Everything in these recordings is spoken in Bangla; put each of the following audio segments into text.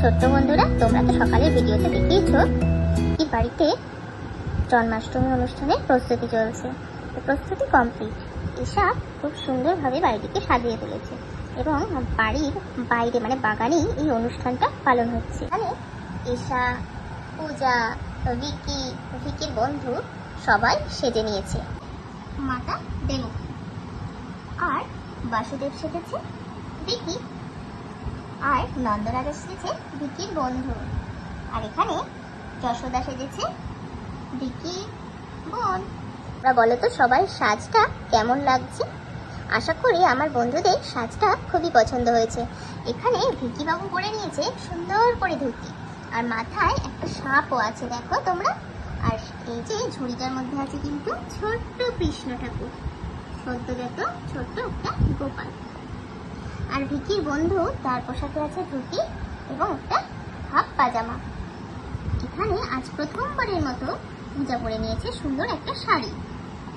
ছোট্ট বন্ধুরা, তোমরা তো সকালের ভিডিওতে দেখিয়েছো কি বাড়িতে জন্মাষ্টমী অনুষ্ঠানের প্রস্তুতি চলছে। প্রস্তুতি কমপ্লিট ঈশা খুব সুন্দরভাবে বাড়িটিকে সাজিয়ে তুলেছে এবং বাড়ির বাইরে মানে বাগানেই এই অনুষ্ঠানটা পালন হচ্ছে। মানে ঈশা, পূজা, ভিকি, ভিকির বন্ধু সবাই সেজে নিয়েছে। মাতা দেবকী আর বাসুদেব সেজেছে ভিকি আর নন্দরাজ এসেছে ভিকির বন্ধু। আর এখানে যশোদা সেজেছে ভিকি বোন। তোমরা বলো তো সবাই সাজটা কেমন লাগছে? আশা করি আমার বন্ধুদের সাজটা খুবই পছন্দ হয়েছে। এখানে ভিকি বাবু পরে নিয়েছে সুন্দর করে ধুতি। আর মাথায় একটা সাপও আছে, দেখো তোমরা। আর এই যে ঝুড়িটার মধ্যে আছে কিন্তু ছোট্ট কৃষ্ণ ঠাকুর। সদ্যজাত ছোট্ট একটা গোপাল। আর ভিকির বন্ধু, তার পোশাকে আছে ধুতি এবং একটা হাফ পাজামা। এখানে আজ প্রথমবারের মতো পূজা পরে নিয়েছে সুন্দর একটা শাড়ি,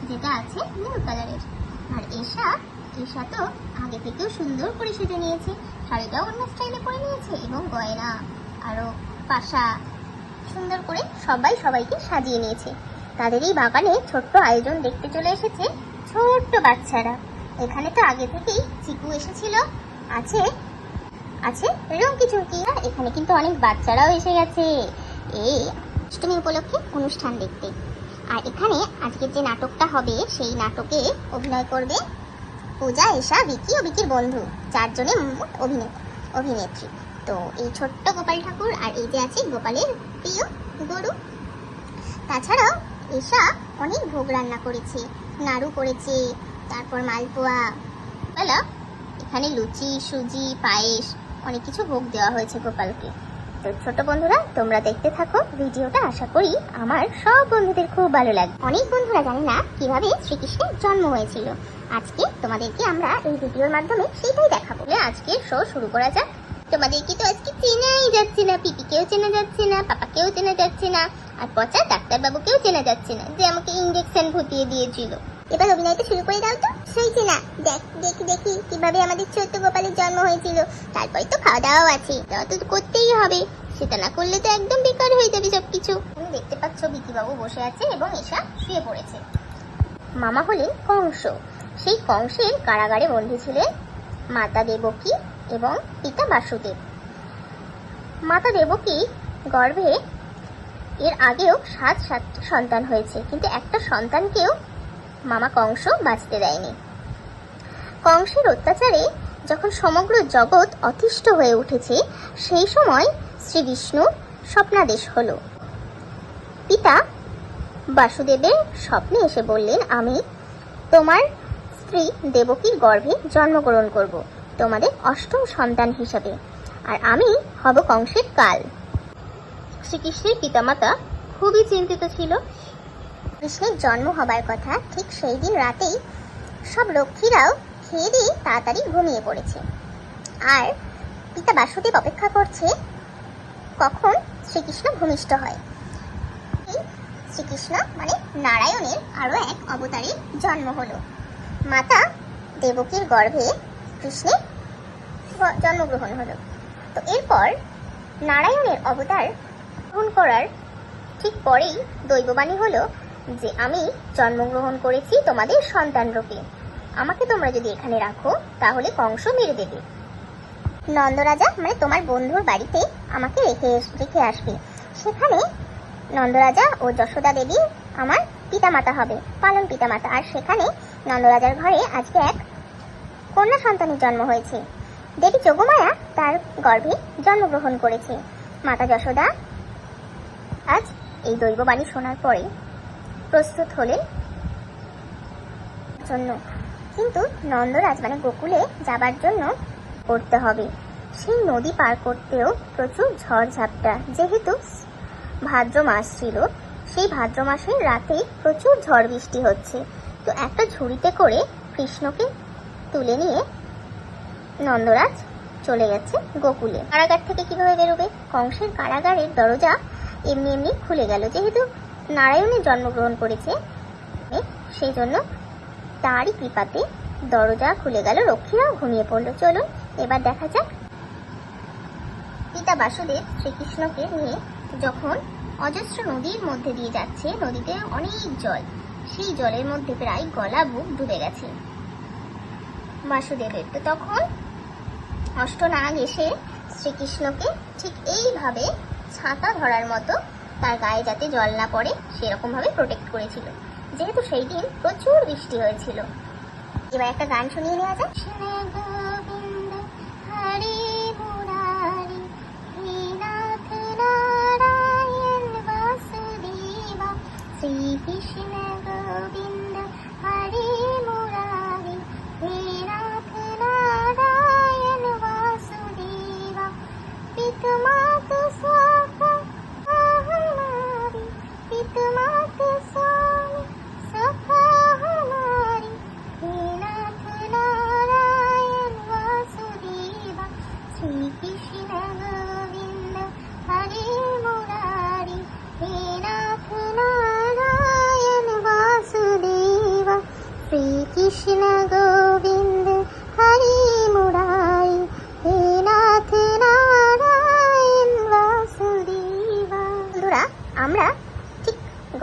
যেটা আছে নীল কালারের আর এশা এশা তো আগে থেকেও সুন্দর করে সেজে নিয়েছে। শাড়িটাও অন্য স্টাইলে পরে নিয়েছে এবং গয়না আরও পাশা সুন্দর করে সবাই সবাইকে সাজিয়ে নিয়েছে। তাদের এই বাগানে ছোট্ট আয়োজন দেখতে চলে এসেছে ছোট্ট বাচ্চারা। এখানে তো আগে থেকেই চিকু এসেছিল। আছে আছে রুমকি চুমকি। এখানে কিন্তু অনেক বাচ্চারাও এসে গেছে। এই অষ্টমী উপলক্ষে অনুষ্ঠান দেখতে। আর এখানে আজকের যে নাটকটা হবে, সেই নাটকে অভিনয় করবে পূজা এশা বিকি ও বিকির বন্ধু চারজনে মোট অভিনেতা, অভিনেত্রী। তো এই ছোট্ট গোপাল ঠাকুর আর এই যে আছে গোপালের প্রিয় গরু। তাছাড়াও এশা অনেক ভোগ রান্না করেছে, নাড়ু করেছে তারপর মালপোয়া, বলো। এখানে লুচি, সুজি, পায়েস, অনেক কিছু ভোগ দেওয়া হয়েছে গোপালকে। তো ছোট বন্ধুরা, তোমরা দেখতে থাকো ভিডিওটা, আশা করি আমার সব বন্ধুদের খুব ভালো লাগবে। অনেক বন্ধুরা জানে না কীভাবে শ্রীকৃষ্ণের জন্ম হয়েছিল। আজকে তোমাদেরকে আমরা এই ভিডিওর মাধ্যমে সেটাই দেখাবো। আজকে শো শুরু করা যাক। তোমাদেরকে তো আজকে চেনাই যাচ্ছে না, পিপিকেও চেনা যাচ্ছে না, পাপাকেও চেনা যাচ্ছে না, আর পচা ডাক্তারবাবুকেও চেনা যাচ্ছে না, যে আমাকে ইঞ্জেকশন ভুতিয়ে দিয়েছিল। এবার অভিনয়টা শুরু করে দাও তো। সইছে না। দেখ, দেখি দেখি কীভাবে আমাদের ছোট্ট গোপালের জন্ম হয়েছিল। তারপরে তো খাওয়া দাওয়াও আছে। তাও তো করতেই হবে, সেটা না করলে তো একদম বেকার হয়ে যাবে সবকিছু। তুমি দেখতে পাচ্ছ বিকিবাবু বসে আছে এবং এসা শুয়ে পড়েছে। মামা হলেন কংস। সেই কংসের কারাগারে বন্দী ছিলেন মাতা দেবকী এবং পিতা বাসুদেব। মাতা দেবকী গর্ভে এর আগেও সাত সাত সন্তান হয়েছে। কিন্তু একটা সন্তানকেও মামা কংস বাঁচতে দেয়নি। কংসের অত্যাচারে যখন সমগ্র জগৎ অতিষ্ঠ হয়ে উঠেছে, সেই সময় শ্রীবিষ্ণু স্বপ্নাদেশ হল। পিতা বাসুদেবের স্বপ্নে এসে বললেন, আমি তোমার স্ত্রী দেবকীর গর্ভে জন্মগ্রহণ করব, তোমাদের অষ্টম সন্তান হিসাবে, আর আমি হব কংসের কাল। শ্রীকৃষ্ণের পিতামাতা খুবই চিন্তিত ছিল। কৃষ্ণের জন্ম হবার কথা, ঠিক সেই দিন রাতেই সব লক্ষ্মীরাও খেয়ে দিয়ে তাড়াতাড়ি ঘুমিয়ে পড়েছে। আর পিতা বাসুদেব অপেক্ষা করছে কখন শ্রীকৃষ্ণ ভূমিষ্ঠ হয়। শ্রীকৃষ্ণ মানে নারায়ণের আরও এক অবতারের জন্ম হলো। মাতা দেবকীর গর্ভে কৃষ্ণের জন্মগ্রহণ হলো। তো এরপর নারায়ণের অবতার গ্রহণ করার ঠিক পরেই দৈববাণী হলো যে আমি জন্মগ্রহণ করেছি তোমাদের সন্তান রূপে। আমাকে তোমরা যদি এখানে রাখো, তাহলে কংস মেরে দেবে। নন্দরাজা মানে তোমার বন্ধুর বাড়িতে আমাকে রেখে রেখে আসবে। সেখানে নন্দরাজা ও যশোদা দেবী আমার পিতামাতা হবে, পালন পিতামাতা। আর সেখানে নন্দরাজার ঘরে আজকে এক কন্যা সন্তানের জন্ম হয়েছে। দেবী যোগমায়া তার গর্ভে জন্মগ্রহণ করেছে। মাতা যশোদা আজ এই দৈববাণী শোনার পরে প্রস্তুত হলেন জন্য। কিন্তু নন্দরাজ মানে গোকুলে যাবার জন্য করতে হবে। সেই নদী পার করতেও প্রচুর ঝড় ঝাপটা। যেহেতু ভাদ্র মাস ছিল, সেই ভাদ্র মাসের রাতে প্রচুর ঝড় বৃষ্টি হচ্ছে। তো একটা ঝুড়িতে করে কৃষ্ণকে তুলে নিয়ে নন্দরাজ চলে গেছে গোকুলে। কারাগার থেকে কীভাবে বেরোবে? কংসের কারাগারের দরজা এমনি এমনি খুলে গেল। যেহেতু নারায়ণের জন্মগ্রহণ করেছে। সেই জন্য তারই কৃপাতে দরজা খুলে গেল, রক্ষীরাও ঘুমিয়ে পড়ল। চলুন, এবার দেখা যাক পিতা বাসুদেব শ্রীকৃষ্ণকে নিয়ে যখন অজস্র নদীর মধ্যে দিয়ে যাচ্ছে, নদীতে অনেক জল। সেই জলের মধ্যে প্রায় গলা বুক ডুবে গেছে। বাসুদেবের তো তখন অষ্টনাগ এসে শ্রীকৃষ্ণকে ঠিক এইভাবে ছাতা ধরার মতো তার গায়ে যাতে জল না পড়ে, সেরকমভাবে প্রোটেক্ট করেছিল। যেহেতু সেই দিন প্রচুর বৃষ্টি হয়েছিল। এবার একটা গান শুনিয়ে নেওয়া যাক।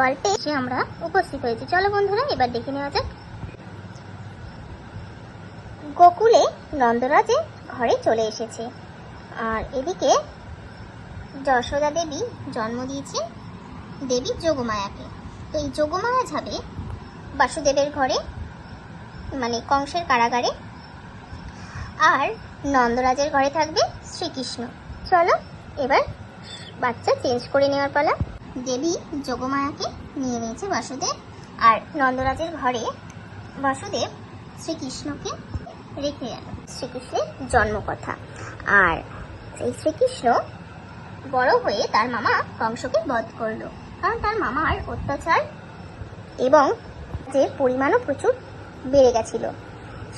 গল্পে এসে আমরা উপস্থিত হয়েছি। চলো বন্ধুরা, এবার দেখে নেওয়া যাক। গোকুলে নন্দরাজে ঘরে চলে এসেছে। আর এদিকে যশোদা দেবী জন্ম দিয়েছে দেবী যোগমায়াকে। তো এই যোগমায়া যাবে বাসুদেবের ঘরে মানে কংসের কারাগারে। আর নন্দরাজের ঘরে থাকবে শ্রীকৃষ্ণ। চলো, এবার বাচ্চা চেঞ্জ করে নেওয়ার পালা। দেবী যোগমায়াকে নিয়ে নিয়েছে বাসুদেব। আর নন্দরাজের ঘরে বাসুদেব শ্রীকৃষ্ণকে রেখে গেল। শ্রীকৃষ্ণের জন্মকথা। আর এই শ্রীকৃষ্ণ বড় হয়ে তার মামা কংসকে বধ করল। কারণ তার মামার অত্যাচার এবং যে পরিমাণও প্রচুর বেড়ে গেছিল।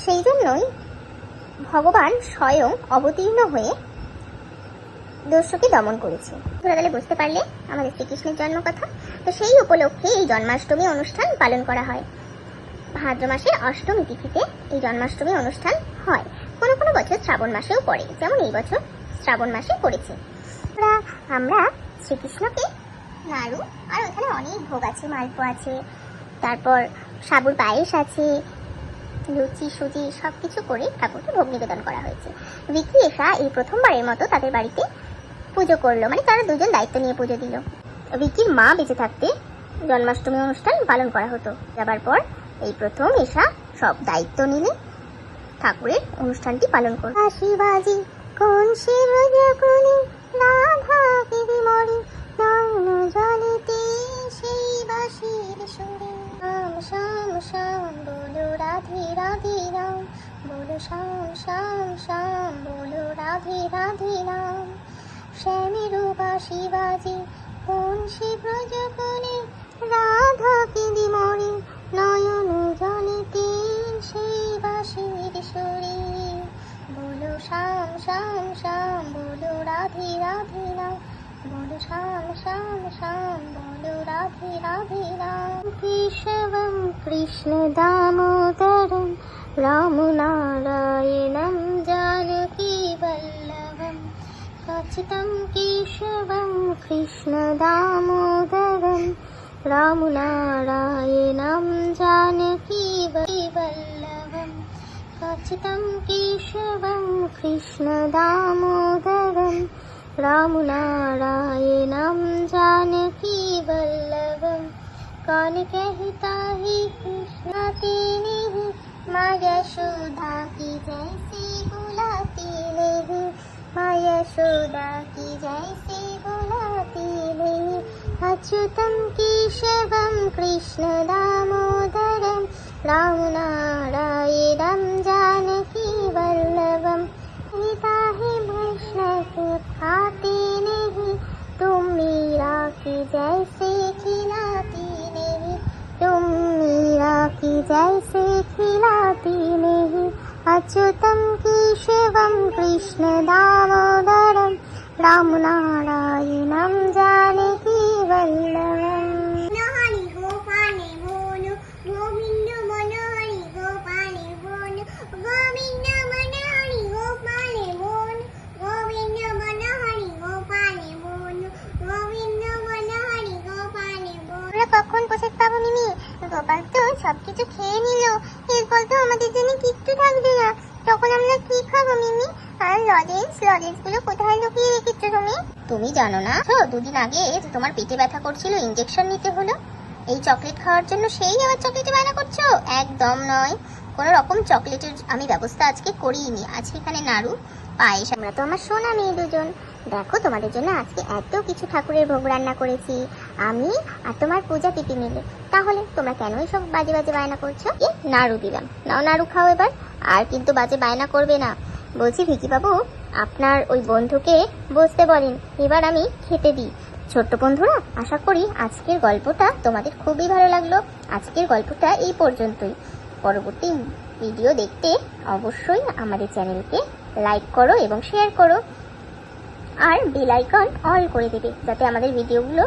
সেই জন্যই ভগবান স্বয়ং অবতীর্ণ হয়ে দস্যুকে দমন করেছে। তোরা তাহলে বুঝতে পারলে আমাদের শ্রীকৃষ্ণের জন্ম কথা। তো সেই উপলক্ষে এই জন্মাষ্টমী অনুষ্ঠান পালন করা হয়। ভাদ্র মাসে অষ্টমী তিথিতে এই জন্মাষ্টমী অনুষ্ঠান হয়। কোনো কোনো বছর শ্রাবণ মাসেও পড়ে, যেমন এই বছর শ্রাবণ মাসে পড়েছে। আমরা শ্রীকৃষ্ণকে নাড়ু, আর ওখানে অনেক ভোগ আছে, মালপো আছে, তারপর সাবুর পায়েস আছে, লুচি, সুজি সব কিছু করে ঠাকুরকে ভোগ নিবেদন করা হয়েছে। বিকি এসা এই প্রথমবারের মতো তাদের বাড়িতে পুজো করল। মানে তারা দুজন দায়িত্ব নিয়ে পুজো দিল। বিকির মা বেঁচে থাকতে জন্মাষ্টমী অনুষ্ঠান পালন করা হতো। যাবার পর এই প্রথম এসা সব দায়িত্ব নিলে ঠাকুরের অনুষ্ঠানটি পালন করল। শিবাজি কোন রাধা রাম রাধে রাধে রাম। শ্যামেরু বা শিবাজি কোন সে ব্রজকনে রাধা কেঁদে মরে নয়ন জলেতে সেই বাসির সুরে। বলো শাম শাম শাম বলো রাধে রাধে রাম বলো শাম শাম শাম বলো রাধে রাধে রাম কৃষ্ণ দামোদরম রাম নারায়ণম कथितं केशवं कृष्णदामोदरं रामनारायणं जानकीवल्लभं कथितं केशवं कृष्णदामोदरं रामनारायणं जानकीवल्लभं कौन कहता ही कृष्ण तेने माँ यशोदा की जैसी बुलाती नहीं माँ यशोदा की जैसे बुलाती नहीं अच्युतं केशवं कृष्णदामोदरं। रामनारायणं जानकीवल्लभं पिता ही वैष्णव खाते नहीं तुम मीरा की जैसे खिलाती नहीं तुम मीरा की जैसे खिलाती नहीं अच्युतं शिवं कृष्णदामोदरं रामनारायणं जानकी वल्लभम् কখন পোশাক পাবো মিমি? গোপাল তো সবকিছু খেয়ে নিল। এরপর তো আমাদের জন্য কিচ্ছু থাকবে না। তখন আমরা কি খাব, মিমি? আর লজেন্স লজেন্সগুলো কোথায় লুকিয়ে রেখেছো তুমি? তুমি জানো না। তো দুদিন আগে যে তোমার পেটে ব্যথা করছিল ইঞ্জেকশন নিতে হলো। এই চকলেট খাওয়ার জন্য সেই আবার চকলেটে বায়না করছ? একদম নয়। কোনো রকম চকলেটের আমি ব্যবস্থা আজকে করিনি। আজকে এখানে নাড়ু, পায়েস, আমরা তো আমার সোনা মেয়ে দুজন। দেখো, তোমাদের জন্য আজকে এত কিছু ঠাকুরের ভোগ রান্না করেছি। আমি আর তোমার পূজা পিপি মিলে। তাহলে তোমরা কেন সব বাজে বাজে বায়না করছ? নাড়ু দিলাম। নাও নাড়ু খাও এবার। আর কিন্তু বাজে বায়না করবে না। বলছি ভিকি বাবু আপনার ওই বন্ধুকে বসতে বলেন। এবার আমি খেতে দিই। ছোট্ট বন্ধুরা, আশা করি আজকের গল্পটা তোমাদের খুবই ভালো লাগল। আজকের গল্পটা এই পর্যন্তই। পরবর্তী ভিডিও দেখতে অবশ্যই আমাদের চ্যানেলকে লাইক করো এবং শেয়ার করো। আর বেল আইকন অল করে দেবে, যাতে আমাদের ভিডিওগুলো